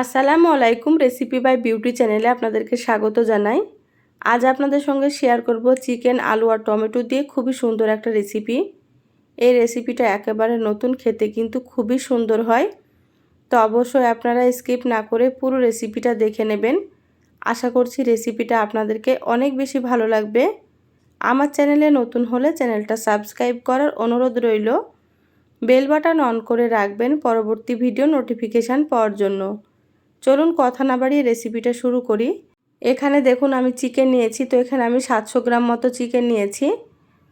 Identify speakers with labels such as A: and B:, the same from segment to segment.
A: আসসালামু আলাইকুম recipe by beauty চ্যানেলে আপনাদেরকে স্বাগত জানাই। আজ আপনাদের সঙ্গে শেয়ার করব চিকেন আলু আর টমেটো দিয়ে খুবই সুন্দর একটা রেসিপি এই রেসিপিটা একেবারে নতুন, খেতে কিন্তু খুবই সুন্দর হয়। তো অবশ্যই আপনারা স্কিপ না করে পুরো রেসিপিটা দেখে নেবেন। আশা করছি রেসিপিটা আপনাদেরকে অনেক বেশি ভালো লাগবে। আমার চ্যানেলে নতুন হলে চ্যানেলটা সাবস্ক্রাইব করার অনুরোধ রইল। বেল বাটন অন করে রাখবেন পরবর্তী ভিডিও নোটিফিকেশান পাওয়ার জন্য। চলুন কথা না বাড়িয়ে রেসিপিটা শুরু করি। এখানে দেখুন আমি চিকেন নিয়েছি, তো এখানে আমি সাতশো গ্রাম মতো চিকেন নিয়েছি।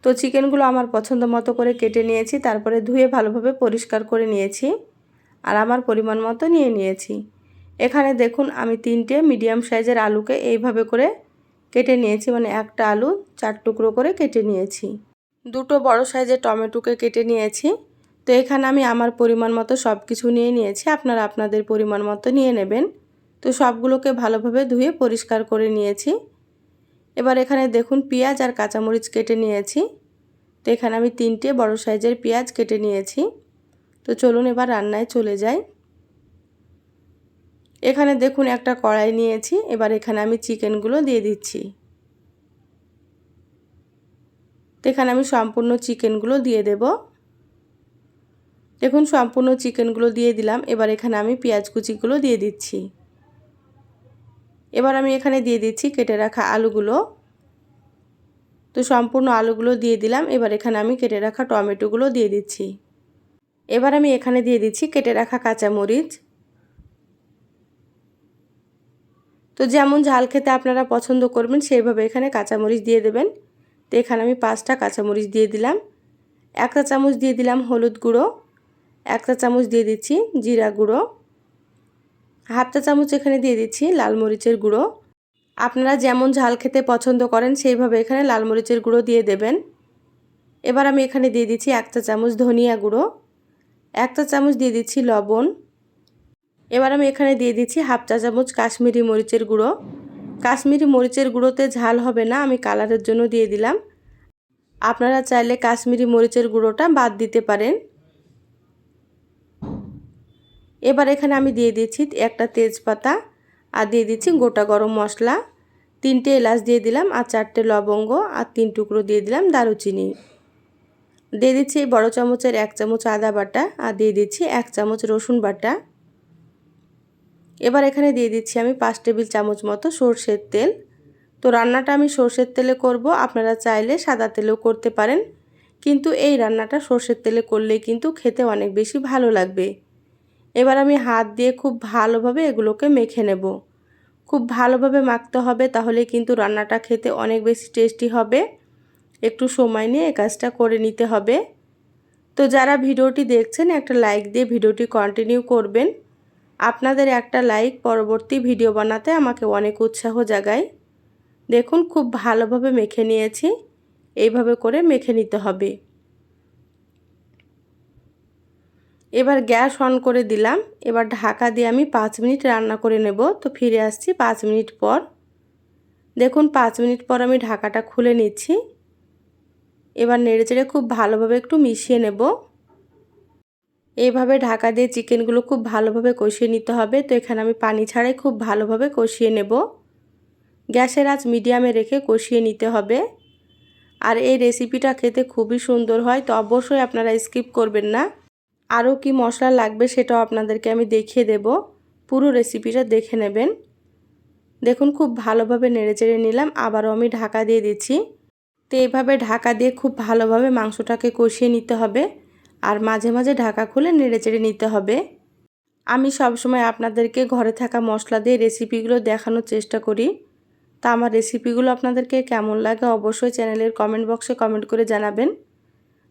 A: তো চিকেনগুলো আমার পছন্দ মতো করে কেটে নিয়েছি, তারপরে ধুয়ে ভালোভাবে পরিষ্কার করে নিয়েছি আর আমার পরিমাণ মতো নিয়ে নিয়েছি। এখানে দেখুন আমি তিনটে মিডিয়াম সাইজের আলুকে এইভাবে করে কেটে নিয়েছি মানে একটা আলু চার টুকরো করে কেটে নিয়েছি। দুটো বড় সাইজের টমেটোকে কেটে নিয়েছি। তো এখানে আমি আমার পরিমাণ মতো সব কিছু নিয়ে নিয়েছি, আপনারা আপনাদের পরিমাণ মতো নিয়ে নেবেন। তো সবগুলোকে ভালোভাবে ধুয়ে পরিষ্কার করে নিয়েছি। এবার এখানে দেখুন পেঁয়াজ আর কাঁচামরিচ কেটে নিয়েছি। তো এখানে আমি তিনটে বড় সাইজের পেঁয়াজ কেটে নিয়েছি। তো চলুন এবার রান্নায় চলে যাই। এখানে দেখুন একটা কড়াই নিয়েছি, এবার এখানে আমি চিকেনগুলো দিয়ে দিচ্ছি। তো এখানে আমি সম্পূর্ণ চিকেনগুলো দিয়ে দেবো। দেখুন সম্পূর্ণ চিকেনগুলো দিয়ে দিলাম। এবার এখানে আমি পেঁয়াজ কুচিগুলো দিয়ে দিচ্ছি। এবার আমি এখানে দিয়ে দিচ্ছি কেটে রাখা আলুগুলো। তো সম্পূর্ণ আলুগুলো দিয়ে দিলাম। এবার এখানে আমি কেটে রাখা টমেটোগুলো দিয়ে দিচ্ছি। এবার আমি এখানে দিয়ে দিচ্ছি কেটে রাখা কাঁচামরিচ। তো যেমন ঝাল খেতে আপনারা পছন্দ করবেন, সেইভাবে এখানে কাঁচামরিচ দিয়ে দেবেন। তো এখানে আমি পাঁচটা কাঁচামরিচ দিয়ে দিলাম। একটা চামচ দিয়ে দিলাম হলুদ গুঁড়ো। একটা চামচ দিয়ে দিচ্ছি জিরা গুঁড়ো। হাফটা চামচ এখানে দিয়ে দিচ্ছি লাল মরিচের গুঁড়ো। আপনারা যেমন ঝাল খেতে পছন্দ করেন, সেইভাবে এখানে লাল মরিচের গুঁড়ো দিয়ে দেবেন। এবার আমি এখানে দিয়ে দিচ্ছি একটা চামচ ধনিয়া গুঁড়ো। একটা চামচ দিয়ে দিচ্ছি লবণ। এবার আমি এখানে দিয়ে দিচ্ছি হাফ চা চামচ কাশ্মীরি মরিচের গুঁড়ো। কাশ্মীরি মরিচের গুঁড়োতে ঝাল হবে না, আমি কালারের জন্য দিয়ে দিলাম। আপনারা চাইলে কাশ্মীরি মরিচের গুঁড়োটা বাদ দিতে পারেন। এবার এখানে আমি দিয়ে দিচ্ছি একটা তেজপাতা আর দিয়ে দিচ্ছি গোটা গরম মশলা। তিনটে এলাচ দিয়ে দিলাম আর চারটে লবঙ্গ আর তিন টুকরো দিয়ে দিলাম দারুচিনি। দিয়ে দিচ্ছি এই বড়ো চামচের এক চামচ আদা বাটা আর দিয়ে দিচ্ছি এক চামচ রসুন বাটা। এবার এখানে দিয়ে দিচ্ছি আমি পাঁচ টেবিল চামচ মতো সর্ষের তেল। তো রান্নাটা আমি সর্ষের তেলে করব, আপনারা চাইলে সাদা তেলেও করতে পারেন। কিন্তু এই রান্নাটা সর্ষের তেলে করলে কিন্তু খেতে অনেক বেশি ভালো লাগবে। এবার আমি হাত দিয়ে খুব ভালোভাবে এগুলোকে মেখে নেব। খুব ভালোভাবে মাখতে হবে তাহলে কিন্তু রান্নাটা খেতে অনেক বেশি টেস্টি হবে। একটু সময় নিয়ে এই কাজটা করে নিতে হবে। তো যারা ভিডিওটি দেখছেন, একটা লাইক দিয়ে ভিডিওটি কন্টিনিউ করবেন। আপনাদের একটা লাইক পরবর্তী ভিডিও বানাতে আমাকে অনেক উৎসাহ জাগায়। দেখুন, খুব ভালোভাবে মেখে নিয়েছি। এইভাবে করে মেখে নিতে হবে। এবার গ্যাস অন করে দিলাম। এবার ঢাকা দিয়ে আমি পাঁচ মিনিট রান্না করে নেব। তো ফিরে আসছি পাঁচ মিনিট পর। দেখুন, পাঁচ মিনিট পর আমি ঢাকাটা খুলে নিচ্ছি। এবার নেড়ে চেড়ে খুব ভালোভাবে একটু মিশিয়ে নেব। এইভাবে ঢাকা দিয়ে চিকেনগুলো খুব ভালোভাবে কষিয়ে নিতে হবে। তো এখানে আমি পানি ছাড়াই খুব ভালোভাবে কষিয়ে নেব। গ্যাসের আঁচ মিডিয়ামে রেখে কষিয়ে নিতে হবে। আর এই রেসিপিটা খেতে খুবই সুন্দর হয়। তো অবশ্যই আপনারা স্কিপ করবেন না। আরও কি মশলা লাগবে সেটাও আপনাদেরকে আমি দেখিয়ে দেব। পুরো রেসিপিটা দেখে নেবেন। দেখুন, খুব ভালোভাবে নেড়ে চেড়ে নিলাম। আবারও আমি ঢাকা দিয়ে দিচ্ছি। তো এইভাবে ঢাকা দিয়ে খুব ভালোভাবে মাংসটাকে কষিয়ে নিতে হবে। আর মাঝে মাঝে ঢাকা খুলে নেড়ে চেড়ে নিতে হবে। আমি সবসময় আপনাদেরকে ঘরে থাকা মশলা দিয়ে রেসিপিগুলো দেখানোর চেষ্টা করি। তা আমার রেসিপিগুলো আপনাদেরকে কেমন লাগে অবশ্যই চ্যানেলের কমেন্ট বক্সে কমেন্ট করে জানাবেন।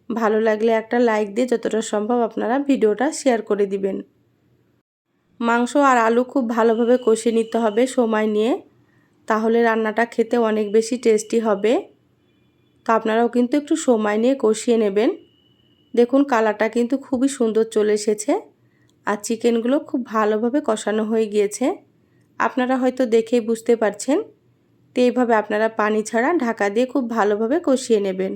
A: ভালো লাগলে একটা লাইক দিয়ে যতটা সম্ভব আপনারা ভিডিওটা শেয়ার করে দিবেন। মাংস আর আলু খুব ভালোভাবে কষিয়ে নিতে হবে সময় নিয়ে। তাহলে রান্নাটা খেতে অনেক বেশি টেস্টি হবে। তো আপনারাও কিন্তু একটু সময় নিয়ে কষিয়ে নেবেন। দেখুন কালারটা কিন্তু খুবই সুন্দর চলে এসেছে আর চিকেনগুলো খুব ভালোভাবে কষানো হয়ে গিয়েছে। আপনারা হয়তো দেখেই বুঝতে পারছেন। তো এইভাবে আপনারা পানি ছাড়া ঢাকা দিয়ে খুব ভালোভাবে কষিয়ে নেবেন।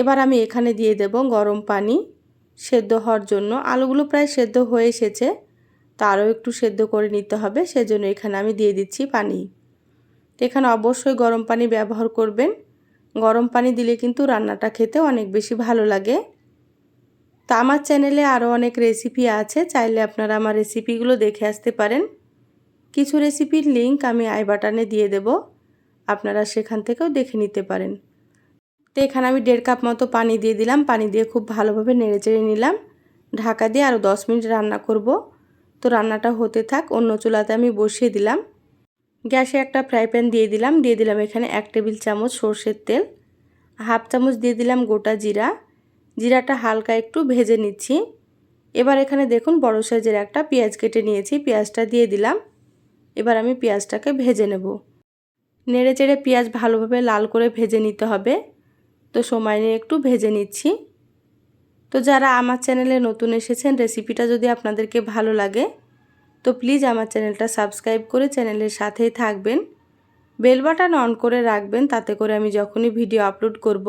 A: এবার আমি এখানে দিয়ে দেব গরম পানি সেদ্ধ হওয়ার জন্য। আলুগুলো প্রায় সেদ্ধ হয়ে এসেছে, তো আরও একটু সেদ্ধ করে নিতে হবে, সেজন্য এখানে আমি দিয়ে দিচ্ছি পানি। এখানে অবশ্যই গরম পানি ব্যবহার করবেন। গরম পানি দিলে কিন্তু রান্নাটা খেতে অনেক বেশি ভালো লাগে। তো আমার চ্যানেলে আরও অনেক রেসিপি আছে, চাইলে আপনারা আমার রেসিপিগুলো দেখে আসতে পারেন। কিছু রেসিপির লিংক আমি আই বাটনে দিয়ে দেব, আপনারা সেখান থেকেও দেখে নিতে পারেন। তো এখানে আমি দেড় কাপ মতো পানি দিয়ে দিলাম। পানি দিয়ে খুব ভালোভাবে নেড়ে চেড়ে নিলাম। ঢাকা দিয়ে আরও দশ মিনিট রান্না করব। তো রান্নাটা হতে থাক, অন্য চুলাতে আমি বসিয়ে দিলাম। গ্যাসে একটা ফ্রাই প্যান দিয়ে দিলাম। দিয়ে দিলাম এখানে এক টেবিল চামচ সর্ষের তেল। হাফ চামচ দিয়ে দিলাম গোটা জিরা। জিরাটা হালকা একটু ভেজে নিচ্ছি। এবার এখানে দেখুন বড় সাইজের একটা পেঁয়াজ কেটে নিয়েছি। পেঁয়াজটা দিয়ে দিলাম। এবার আমি পেঁয়াজটাকে ভেজে নেব। নেড়ে চেড়ে পেঁয়াজ ভালোভাবে লাল করে ভেজে নিতে হবে। তো সময় নিয়ে একটু ভেজে নিচ্ছি। তো যারা আমার চ্যানেলে নতুন এসেছেন রেসিপিটা যদি আপনাদেরকে ভালো লাগে, তো প্লিজ আমার চ্যানেলটা সাবস্ক্রাইব করে চ্যানেলের সাথেই থাকবেন। বেল বাটন অন করে রাখবেন, তাতে করে আমি যখনই ভিডিও আপলোড করব,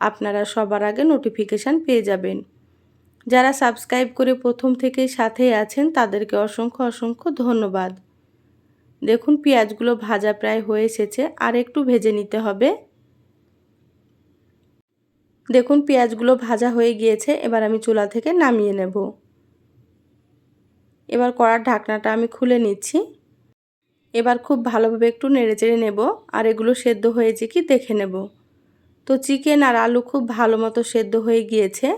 A: আপনারা সবার আগে নোটিফিকেশান পেয়ে যাবেন। যারা সাবস্ক্রাইব করে প্রথম থেকেই সাথেই আছেন, তাদেরকে অসংখ্য অসংখ্য ধন্যবাদ। দেখুন, পেঁয়াজগুলো ভাজা প্রায় হয়ে এসেছে, আর একটু ভেজে নিতে হবে। দেখুন, পেঁয়াজগুলো ভাজা হয়ে গিয়েছে, এবার আমি চুলা থেকে নামিয়ে নেব। এবার কড়ার ঢাকনাটা আমি খুলে নিচ্ছি। এবার খুব ভালোভাবে একটু নেড়েচেড়ে নেব, আর এগুলো সেদ্ধ হয়েছে কি দেখে নেব। তো চিকেন আর আলু খুব ভালো মতো সেদ্ধ হয়ে গিয়েছে,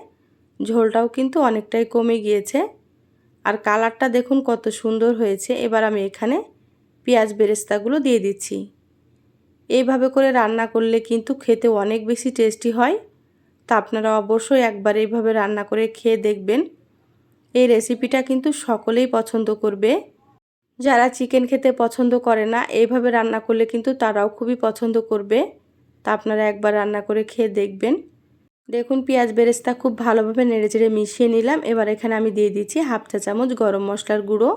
A: ঝোলটাও কিন্তু অনেকটাই কমে গিয়েছে। আর কালারটা দেখুন কত সুন্দর হয়েছে, এবার আমি এখানে পেঁয়াজ বেরেস্তাগুলো দিয়ে দিচ্ছি। এইভাবে করে রান্না করলে কিন্তু খেতে অনেক বেশি টেস্টি হয়। তা আপনারা অবশ্যই একবার এইভাবে রান্না করে খেয়ে দেখবেন। এই রেসিপিটা কিন্তু সকলেই পছন্দ করবে। যারা চিকেন খেতে পছন্দ করে না, এইভাবে রান্না করলে কিন্তু তারাও খুবই পছন্দ করবে। তা আপনারা একবার রান্না করে খেয়ে দেখবেন। দেখুন, পেঁয়াজ বেরেস্তা খুব ভালোভাবে নেড়েচেড়ে মিশিয়ে নিলাম। এবার এখানে আমি দিয়ে দিচ্ছি হাফ চা চামচ গরম মশলার গুঁড়ো।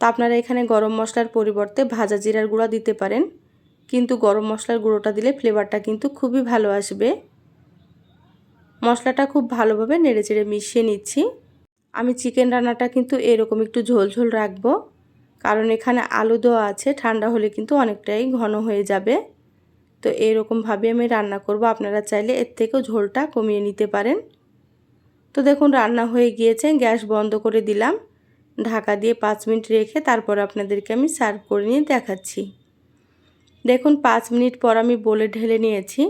A: তা আপনারা এখানে গরম মশলার পরিবর্তে ভাজা জিরার গুঁড়া দিতে পারেন। কিন্তু গরম মশলার গুঁড়োটা দিলে ফ্লেভারটা কিন্তু খুবই ভালো আসবে। মশলাটা খুব ভালোভাবে নেড়েচেড়ে মিশিয়ে নিচ্ছি। আমি চিকেন রান্নাটা কিন্তু এরকম একটু ঝোল ঝোল রাখব, কারণ এখানে আলু দেওয়া আছে, ঠান্ডা হলে কিন্তু অনেকটাই ঘন হয়ে যাবে। তো এরকমভাবে আমি রান্না করব, আপনারা চাইলে এর থেকেও ঝোলটা কমিয়ে নিতে পারেন। তো দেখুন, রান্না হয়ে গিয়েছে, গ্যাস বন্ধ করে দিলাম। ঢাকা দিয়ে পাঁচ মিনিট রেখে তারপর আপনাদেরকে আমি সার্ভ করে নিয়ে দেখাচ্ছি। দেখুন, পাঁচ মিনিট পর আমি বলে ঢেলে নিয়েছি।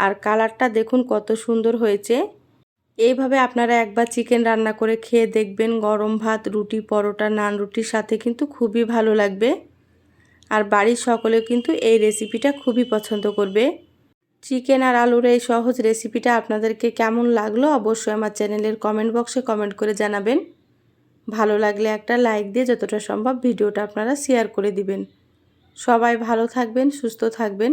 A: আর কালারটা দেখুন কত সুন্দর হয়েছে। এইভাবে আপনারা একবার চিকেন রান্না করে খেয়ে দেখবেন, গরম ভাত, রুটি, পরোটা, নান রুটির সাথে কিন্তু খুবই ভালো লাগবে। আর বাড়ির সকলে কিন্তু এই রেসিপিটা খুবই পছন্দ করবে। চিকেন আর আলুর এই সহজ রেসিপিটা আপনাদেরকে কেমন লাগল অবশ্যই আমার চ্যানেলের কমেন্ট বক্সে কমেন্ট করে জানাবেন। ভালো লাগলে একটা লাইক দিয়ে যতটা সম্ভব ভিডিওটা আপনারা শেয়ার করে দিবেন। সবাই ভালো থাকবেন, সুস্থ থাকবেন।